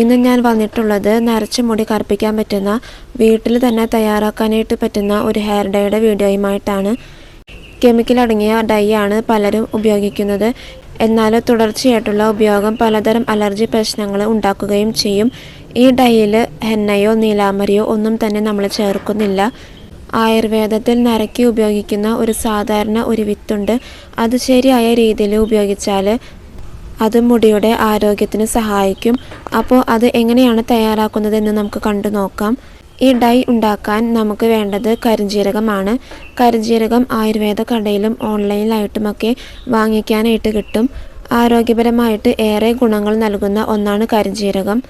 ഇന്ന് ഞാൻ വന്നിട്ടുള്ളത് നരച്ച മുടി കറുപ്പിക്കാൻ പറ്റുന്ന വീട്ടിൽ തന്നെ തയ്യാറാക്കാനായിട്ട് പറ്റുന്ന ഒരു ഹെയർ ഡൈയുടെ വീഡിയോയുമായിട്ടാണ് കെമിക്കൽ അടങ്ങിയ ഡൈ ആണ് പലരും ഉപയോഗിക്കുന്നത്. എന്നാൽ തുടർച്ചയായിട്ടുള്ള ഉപയോഗം പലതരം അലർജി പ്രശ്നങ്ങൾ ഉണ്ടാക്കുകയും ചെയ്യും. ഈ ഡൈയിൽ ഹെന്നയോ നീലാമരിയോ ഒന്നും തന്നെ നമ്മൾ ചേർക്കുന്നില്ല. ആയുർവേദത്തിൽ നരക്കി ഉപയോഗിക്കുന്ന ഒരു സാധാരണ ഒരു വിത്തുണ്ട്. അത് ശരിയായ രീതിയിൽ ഉപയോഗിച്ചാൽ അത് മുടിയുടെ ആരോഗ്യത്തിന് സഹായിക്കും. അപ്പോൾ അത് എങ്ങനെയാണ് തയ്യാറാക്കുന്നതെന്ന് നമുക്ക് കണ്ടു നോക്കാം. ഈ ഡൈ ഉണ്ടാക്കാൻ നമുക്ക് വേണ്ടത് കരിഞ്ജീരകമാണ് കരിഞ്ജീരകം ആയുർവേദ കടയിലും ഓൺലൈനിലായിട്ടുമൊക്കെ വാങ്ങിക്കാനായിട്ട് കിട്ടും. ആരോഗ്യപരമായിട്ട് ഏറെ ഗുണങ്ങൾ നൽകുന്ന ഒന്നാണ് കരിഞ്ജീരകം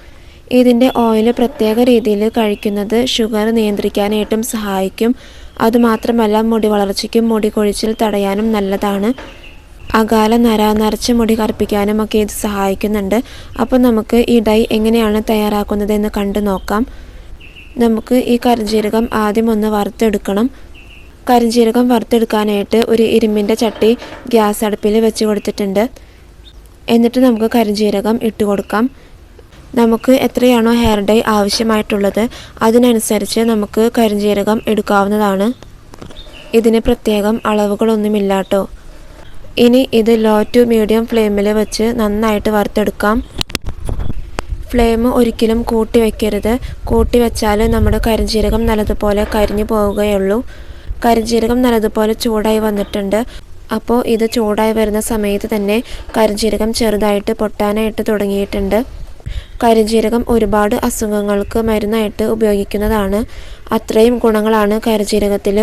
ഇതിന്റെ ഓയിൽ പ്രത്യേക രീതിയിൽ കഴിക്കുന്നത് ഷുഗർ നിയന്ത്രിക്കാനായിട്ടും സഹായിക്കും. അതുമാത്രമല്ല മുടി വളർച്ചയ്ക്കും മുടി കൊഴിച്ചിൽ തടയാനും നല്ലതാണ്. അകാല നര നരച്ച മുടി കറുപ്പിക്കാനും ഒക്കെ ഇത് സഹായിക്കുന്നുണ്ട്. അപ്പോൾ നമുക്ക് ഈ ഡൈ എങ്ങനെയാണ് തയ്യാറാക്കുന്നത് എന്ന് കണ്ടു നോക്കാം. നമുക്ക് ഈ കരിഞ്ജീരകം ആദ്യം ഒന്ന് വറുത്തെടുക്കണം. കരിഞ്ചീരകം വറുത്തെടുക്കാനായിട്ട് ഒരു ഇരുമ്പിന്റെ ചട്ടി ഗ്യാസ് അടുപ്പിൽ വെച്ച് കൊടുത്തിട്ടുണ്ട്. എന്നിട്ട് നമുക്ക് കരിഞ്ചീരകം ഇട്ട് കൊടുക്കാം. നമുക്ക് എത്രയാണോ ഹെയർ ഡൈ ആവശ്യമായിട്ടുള്ളത് അതിനനുസരിച്ച് നമുക്ക് കരിഞ്ചീരകം എടുക്കാവുന്നതാണ്. ഇതിന് പ്രത്യേകം അളവുകളൊന്നുമില്ല കേട്ടോ ഇനി ഇത് ലോ ടു മീഡിയം ഫ്ലെയിമിൽ വെച്ച് നന്നായിട്ട് വറുത്തെടുക്കാം. ഫ്ലെയിം ഒരിക്കലും കൂട്ടി വയ്ക്കരുത് കൂട്ടി വെച്ചാൽ നമ്മുടെ കരിഞ്ചീരകം നല്ലതുപോലെ കരിഞ്ഞു പോവുകയുള്ളൂ. കരിഞ്ചീരകം നല്ലതുപോലെ ചൂടായി വന്നിട്ടുണ്ട്. അപ്പോൾ ഇത് ചൂടായി വരുന്ന സമയത്ത് തന്നെ കരിഞ്ജീരകം ചെറുതായിട്ട് പൊട്ടാനായിട്ട് തുടങ്ങിയിട്ടുണ്ട്. കരിഞ്ചീരകം ഒരുപാട് അസുഖങ്ങൾക്ക് മരുന്നായിട്ട് ഉപയോഗിക്കുന്നതാണ്. അത്രയും ഗുണങ്ങളാണ് കരിഞ്ജീരകത്തിൽ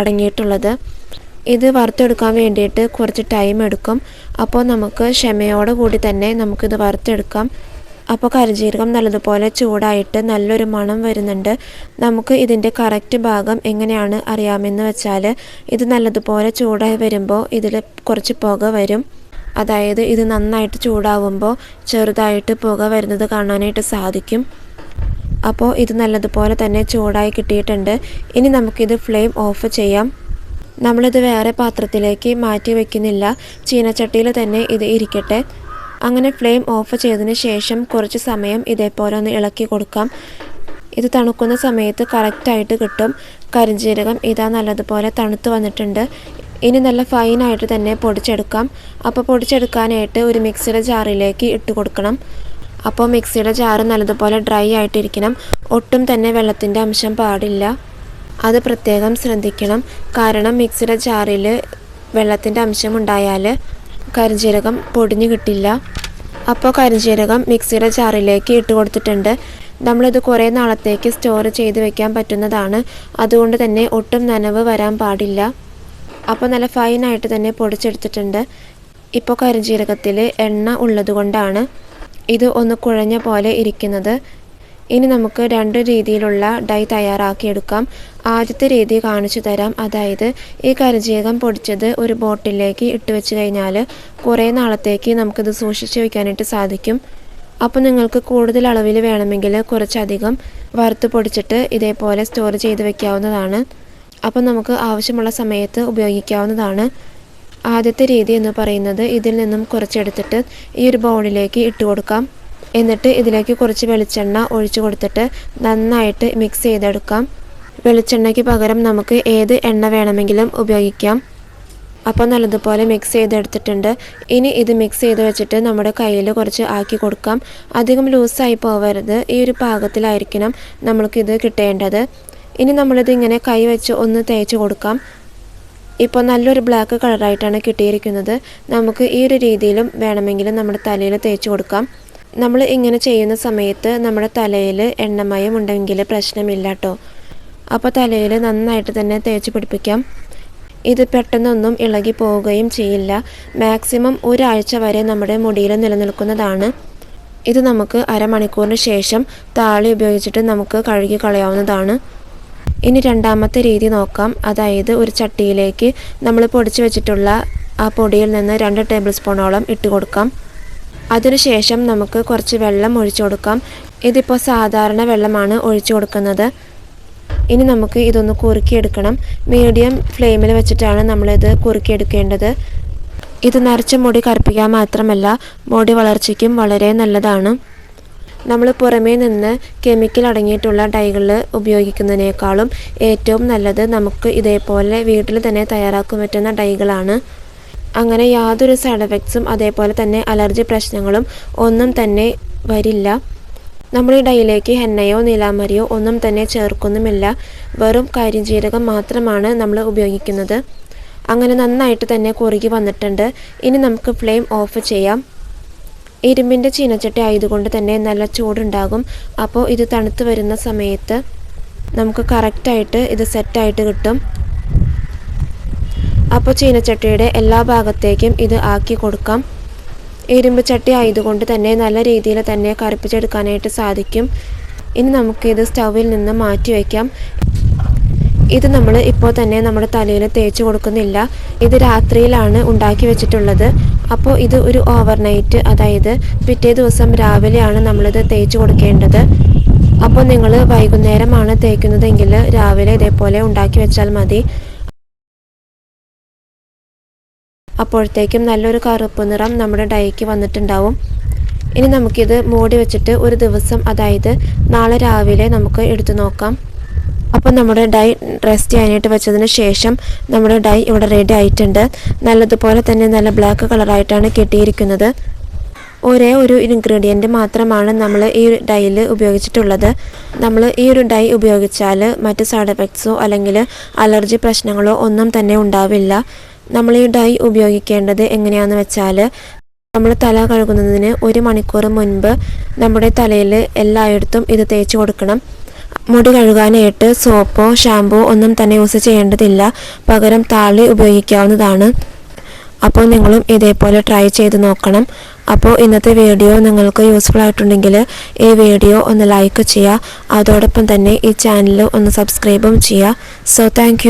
അടങ്ങിയിട്ടുള്ളത്. ഇത് വറുത്തെടുക്കാൻ വേണ്ടിയിട്ട് കുറച്ച് ടൈം എടുക്കും. അപ്പോൾ നമുക്ക് ക്ഷമയോടെ കൂടി തന്നെ നമുക്കിത് വറുത്തെടുക്കാം. അപ്പോൾ കരജീരകം നല്ലതുപോലെ ചൂടായിട്ട് നല്ലൊരു മണം വരുന്നുണ്ട്. നമുക്ക് ഇതിന്റെ കറക്റ്റ് ഭാഗം എങ്ങനെയാണ് അറിയാമെന്ന് വെച്ചാൽ ഇത് നല്ലതുപോലെ ചൂടായി വരുമ്പോൾ ഇതിൽ കുറച്ച് പുക വരും. അതായത് ഇത് നന്നായിട്ട് ചൂടാവുമ്പോൾ ചെറുതായിട്ട് പുക വരുന്നത് കാണാനായിട്ട് സാധിക്കും. അപ്പോൾ ഇത് നല്ലതുപോലെ തന്നെ ചൂടായി കിട്ടിയിട്ടുണ്ട്. ഇനി നമുക്കിത് ഫ്ലെയിം ഓഫ് ചെയ്യാം. നമ്മളിത് വേറെ പാത്രത്തിലേക്ക് മാറ്റി വയ്ക്കുന്നില്ല ചീനച്ചട്ടിയിൽ തന്നെ ഇത് ഇരിക്കട്ടെ. അങ്ങനെ ഫ്ലെയിം ഓഫ് ചെയ്തതിന് ശേഷം കുറച്ച് സമയം ഇതേപോലെ ഒന്ന് ഇളക്കി കൊടുക്കാം. ഇത് തണുക്കുന്ന സമയത്ത് കറക്റ്റായിട്ട് കിട്ടും. കരിഞ്ജീരകം ഇതാ നല്ലതുപോലെ തണുത്ത് വന്നിട്ടുണ്ട്. ഇനി നല്ല ഫൈനായിട്ട് തന്നെ പൊടിച്ചെടുക്കാം. അപ്പോൾ പൊടിച്ചെടുക്കാനായിട്ട് ഒരു മിക്സിയുടെ ജാറിലേക്ക് ഇട്ട് കൊടുക്കണം. അപ്പോൾ മിക്സിയുടെ ജാറ് നല്ലതുപോലെ ഡ്രൈ ആയിട്ടിരിക്കണം. ഒട്ടും തന്നെ വെള്ളത്തിന്റെ അംശം പാടില്ല. അത് പ്രത്യേകം ശ്രദ്ധിക്കണം. കാരണം മിക്സിയുടെ ജാറിൽ വെള്ളത്തിന്റെ അംശം ഉണ്ടായാൽ കരിഞ്ചീരകം പൊടിഞ്ഞു കിട്ടില്ല. അപ്പോൾ കരിഞ്ചീരകം മിക്സിയുടെ ജാറിലേക്ക് ഇട്ട് കൊടുത്തിട്ടുണ്ട്. നമ്മളിത് കുറേ നാളത്തേക്ക് സ്റ്റോർ ചെയ്ത് വെക്കാൻ പറ്റുന്നതാണ്. അതുകൊണ്ട് തന്നെ ഒട്ടും നനവ് വരാൻ പാടില്ല. അപ്പോൾ നല്ല ഫൈനായിട്ട് തന്നെ പൊടിച്ചെടുത്തിട്ടുണ്ട്. ഇപ്പോൾ കരിഞ്ചീരകത്തിൽ എണ്ണ ഉള്ളതുകൊണ്ടാണ് ഇത് ഒന്ന് കുഴഞ്ഞ പോലെ ഇരിക്കുന്നത്. ഇനി നമുക്ക് രണ്ട് രീതിയിലുള്ള ഡൈ തയ്യാറാക്കിയെടുക്കാം. ആദ്യത്തെ രീതി കാണിച്ചു തരാം. അതായത് ഈ കരിജീരകം പൊടിച്ചത് ഒരു ബോട്ടിലേക്ക് ഇട്ട് വെച്ച് കഴിഞ്ഞാൽ കുറേ നാളത്തേക്ക് നമുക്കിത് സൂക്ഷിച്ച് വയ്ക്കാനായിട്ട് സാധിക്കും. അപ്പോൾ നിങ്ങൾക്ക് കൂടുതൽ അളവിൽ വേണമെങ്കിൽ കുറച്ചധികം വറുത്ത് പൊടിച്ചിട്ട് ഇതേപോലെ സ്റ്റോർ ചെയ്ത് വെക്കാവുന്നതാണ്. അപ്പോൾ നമുക്ക് ആവശ്യമുള്ള സമയത്ത് ഉപയോഗിക്കാവുന്നതാണ്. ആദ്യത്തെ രീതി എന്ന് പറയുന്നത് ഇതിൽ നിന്നും കുറച്ചെടുത്തിട്ട് ഈ ഒരു ബൗളിലേക്ക് ഇട്ട് കൊടുക്കാം. എന്നിട്ട് ഇതിലേക്ക് കുറച്ച് വെളിച്ചെണ്ണ ഒഴിച്ചു കൊടുത്തിട്ട് നന്നായിട്ട് മിക്സ് ചെയ്തെടുക്കാം. വെളിച്ചെണ്ണയ്ക്ക് പകരം നമുക്ക് ഏത് എണ്ണ വേണമെങ്കിലും ഉപയോഗിക്കാം. അപ്പോൾ നല്ലതുപോലെ മിക്സ് ചെയ്തെടുത്തിട്ടുണ്ട്. ഇനി ഇത് മിക്സ് ചെയ്ത് വെച്ചിട്ട് നമ്മുടെ കയ്യിൽ കുറച്ച് ആക്കി കൊടുക്കാം. അധികം ലൂസായി പോവരുത്. ഈ ഒരു പാകത്തിലായിരിക്കണം നമ്മൾക്കിത് കിട്ടേണ്ടത്. ഇനി നമ്മളിത് ഇങ്ങനെ കൈ വെച്ച് ഒന്ന് തേച്ച് കൊടുക്കാം. ഇപ്പോൾ നല്ലൊരു ബ്ലാക്ക് കളറായിട്ടാണ് കിട്ടിയിരിക്കുന്നത്. നമുക്ക് ഈ ഒരു രീതിയിലും വേണമെങ്കിലും നമ്മുടെ തലയിൽ തേച്ച് കൊടുക്കാം. നമ്മൾ ഇങ്ങനെ ചെയ്യുന്ന സമയത്ത് നമ്മുടെ തലയിൽ എണ്ണമയം ഉണ്ടെങ്കിൽ പ്രശ്നമില്ല കേട്ടോ അപ്പോൾ തലയിൽ നന്നായിട്ട് തന്നെ തേച്ച് പിടിപ്പിക്കാം. ഇത് പെട്ടെന്നൊന്നും ഇളകി പോവുകയും ചെയ്യില്ല. മാക്സിമം ഒരാഴ്ച വരെ നമ്മുടെ മുടിയിൽ നിലനിൽക്കുന്നതാണ്. ഇത് നമുക്ക് അരമണിക്കൂറിന് ശേഷം താളി ഉപയോഗിച്ചിട്ട് നമുക്ക് കഴുകി കളയാവുന്നതാണ്. ഇനി രണ്ടാമത്തെ രീതി നോക്കാം. അതായത് ഒരു ചട്ടിയിലേക്ക് നമ്മൾ പൊടിച്ചു വെച്ചിട്ടുള്ള ആ പൊടിയിൽ നിന്ന് രണ്ട് ടേബിൾ സ്പൂണോളം ഇട്ട് കൊടുക്കാം. അതിനുശേഷം നമുക്ക് കുറച്ച് വെള്ളം ഒഴിച്ചു കൊടുക്കാം. ഇതിപ്പോൾ സാധാരണ വെള്ളമാണ് ഒഴിച്ചു കൊടുക്കുന്നത്. ഇനി നമുക്ക് ഇതൊന്ന് കുറുക്കിയെടുക്കണം. മീഡിയം ഫ്ലെയിമിൽ വെച്ചിട്ടാണ് നമ്മളിത് കുറുക്കിയെടുക്കേണ്ടത്. ഇത് നരച്ച മുടി കറുപ്പിക്കാൻ മാത്രമല്ല മുടി വളർച്ചയ്ക്കും വളരെ നല്ലതാണ്. നമ്മൾ പുറമേ നിന്ന് കെമിക്കൽ അടങ്ങിയിട്ടുള്ള ഡൈകൾ ഉപയോഗിക്കുന്നതിനേക്കാളും ഏറ്റവും നല്ലത് നമുക്ക് ഇതേപോലെ വീട്ടിൽ തന്നെ തയ്യാറാക്കാൻ പറ്റുന്ന ഡൈകളാണ് അങ്ങനെ യാതൊരു സൈഡ് എഫക്ട്സും അതേപോലെ തന്നെ അലർജി പ്രശ്നങ്ങളും ഒന്നും തന്നെ വരില്ല. നമ്മൾ ഈ ഡൈയിലേക്ക് ഹെന്നയോ നീലാമരിയോ ഒന്നും തന്നെ ചേർക്കുന്നുമില്ല. വെറും കരിഞ്ജീരകം മാത്രമാണ് നമ്മൾ ഉപയോഗിക്കുന്നത്. അങ്ങനെ നന്നായിട്ട് തന്നെ കുറുകി വന്നിട്ടുണ്ട്. ഇനി നമുക്ക് ഫ്ലെയിം ഓഫ് ചെയ്യാം. ഇരുമ്പിന്റെ ചീനച്ചട്ടി ആയതുകൊണ്ട് തന്നെ നല്ല ചൂടുണ്ടാകും. അപ്പോൾ ഇത് തണുത്ത് വരുന്ന സമയത്ത് നമുക്ക് കറക്റ്റായിട്ട് ഇത് സെറ്റായിട്ട് കിട്ടും. അപ്പോൾ ചീനച്ചട്ടിയുടെ എല്ലാ ഭാഗത്തേക്കും ഇത് ആക്കി കൊടുക്കാം. ഇരുമ്പ് ചട്ടി ആയതുകൊണ്ട് തന്നെ നല്ല രീതിയിൽ തന്നെ കറുപ്പിച്ചെടുക്കാനായിട്ട് സാധിക്കും. ഇനി നമുക്കിത് സ്റ്റൗവിൽ നിന്ന് മാറ്റി വയ്ക്കാം ഇത് നമ്മൾ ഇപ്പോൾ തന്നെ നമ്മുടെ തലയിൽ തേച്ച് കൊടുക്കുന്നില്ല. ഇത് രാത്രിയിലാണ് ഉണ്ടാക്കി വെച്ചിട്ടുള്ളത്. അപ്പോൾ ഇത് ഒരു ഓവർനൈറ്റ് അതായത് പിറ്റേ ദിവസം രാവിലെയാണ് നമ്മളിത് തേച്ച് കൊടുക്കേണ്ടത്. അപ്പോൾ നിങ്ങൾ വൈകുന്നേരമാണ് തേക്കുന്നതെങ്കിൽ രാവിലെ ഇതേപോലെ ഉണ്ടാക്കി വെച്ചാൽ മതി. അപ്പോഴത്തേക്കും നല്ലൊരു കറുപ്പ് നിറം നമ്മുടെ ഡൈക്ക് വന്നിട്ടുണ്ടാവും. ഇനി നമുക്കിത് മൂടി വെച്ചിട്ട് ഒരു ദിവസം അതായത് നാളെ രാവിലെ നമുക്ക് എടുത്തു നോക്കാം. അപ്പോൾ നമ്മുടെ ഡൈ റെസ്റ്റ് ചെയ്യാനായിട്ട് വെച്ചതിന് ശേഷം നമ്മുടെ ഡൈ ഇവിടെ റെഡി ആയിട്ടുണ്ട്. നല്ലതുപോലെ തന്നെ നല്ല ബ്ലാക്ക് കളറായിട്ടാണ് കിട്ടിയിരിക്കുന്നത്. ഒരേ ഒരു ഇൻഗ്രീഡിയന്റ് മാത്രമാണ് നമ്മൾ ഈ ഡൈയിൽ ഉപയോഗിച്ചിട്ടുള്ളത്. നമ്മൾ ഈ ഒരു ഡൈ ഉപയോഗിച്ചാൽ മറ്റ് സൈഡ് എഫക്ട്സോ അല്ലെങ്കിൽ അലർജി പ്രശ്നങ്ങളോ ഒന്നും തന്നെ ഉണ്ടാവില്ല. നമ്മൾ ഈ ഡൈ ഉപയോഗിക്കേണ്ടത് എങ്ങനെയാണെന്ന് വെച്ചാൽ നമ്മൾ തല കഴുകുന്നതിന് ഒരു മണിക്കൂർ മുൻപ് നമ്മുടെ തലയിൽ എല്ലായിടത്തും ഇത് തേച്ച് കൊടുക്കണം. മുടി കഴുകാനായിട്ട് സോപ്പോ ഷാമ്പോ ഒന്നും തന്നെ യൂസ് ചെയ്യേണ്ടതില്ല. പകരം താളി ഉപയോഗിക്കാവുന്നതാണ്. അപ്പോൾ നിങ്ങളും ഇതേപോലെ ട്രൈ ചെയ്ത് നോക്കണം. അപ്പോൾ ഇന്നത്തെ വീഡിയോ നിങ്ങൾക്ക് യൂസ്ഫുൾ ആയിട്ടുണ്ടെങ്കിൽ ഈ വീഡിയോ ഒന്ന് ലൈക്ക് ചെയ്യുക. അതോടൊപ്പം തന്നെ ഈ ചാനൽ ഒന്ന് സബ്സ്ക്രൈബും ചെയ്യുക. So thank